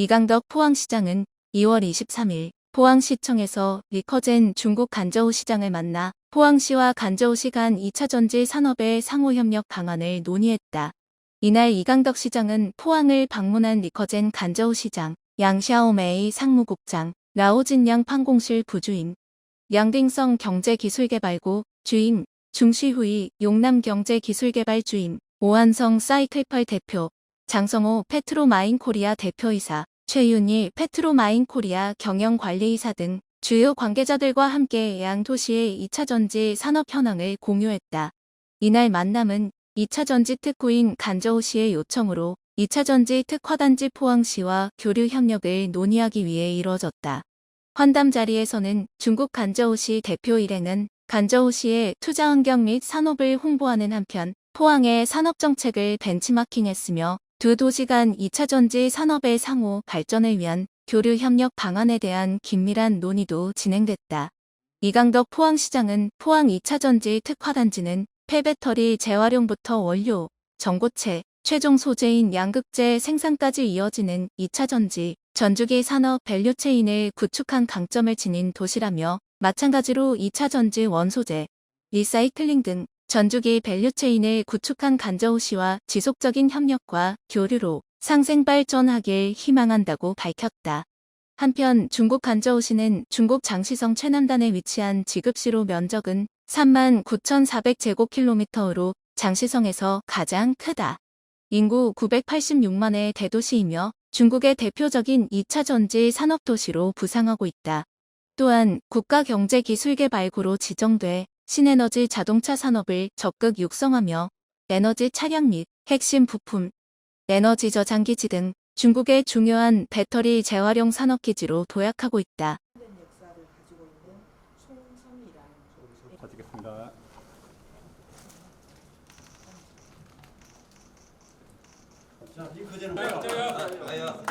이강덕 포항시장은 2월 23일 포항시청에서 리커젠 중국 간저우 시장을 만나 포항시와 간저우시 간 2차 전지 산업의 상호협력 방안을 논의했다. 이날 이강덕 시장은 포항을 방문한 리커젠 간저우 시장, 양샤오메이 상무국장, 라오진양 판공실 부주임, 양딩성 경제기술개발구 주임, 중시후이 용남경제기술개발 주임, 오한성 사이클펄 대표, 장성호 페트로마인 코리아 대표이사, 최윤희 페트로마인 코리아 경영관리이사 등 주요 관계자들과 함께 양 도시의 2차 전지 산업 현황을 공유했다. 이날 만남은 2차 전지 특구인 간저우시의 요청으로 2차 전지 특화단지 포항시와 교류 협력을 논의하기 위해 이뤄졌다. 환담 자리에서는 중국 간저우시 대표 일행은 간저우시의 투자 환경 및 산업을 홍보하는 한편 포항의 산업 정책을 벤치마킹했으며 두 도시 간 2차 전지 산업의 상호 발전을 위한 교류 협력 방안에 대한 긴밀한 논의도 진행됐다. 이강덕 포항시장은 포항 2차 전지 특화단지는 폐배터리 재활용부터 원료, 전고체, 최종 소재인 양극재 생산까지 이어지는 2차 전지, 전주기 산업 밸류체인을 구축한 강점을 지닌 도시라며 마찬가지로 2차 전지 원소재, 리사이클링 등 전주기 밸류체인을 구축한 간저우시와 지속적인 협력과 교류로 상생 발전하길 희망한다고 밝혔다. 한편 중국 간저우시는 중국 장시성 최남단에 위치한 지급시로 면적은 3만 9,400제곱킬로미터로 장시성에서 가장 크다. 인구 986만의 대도시이며 중국의 대표적인 2차 전지 산업도시로 부상하고 있다. 또한 국가경제기술개발구로 지정돼 신에너지 자동차 산업을 적극 육성하며 에너지 차량 및 핵심 부품, 에너지 저장기지 등 중국의 중요한 배터리 재활용 산업 기지로 도약하고 있다. 자, 이 그대로 가요. 가요.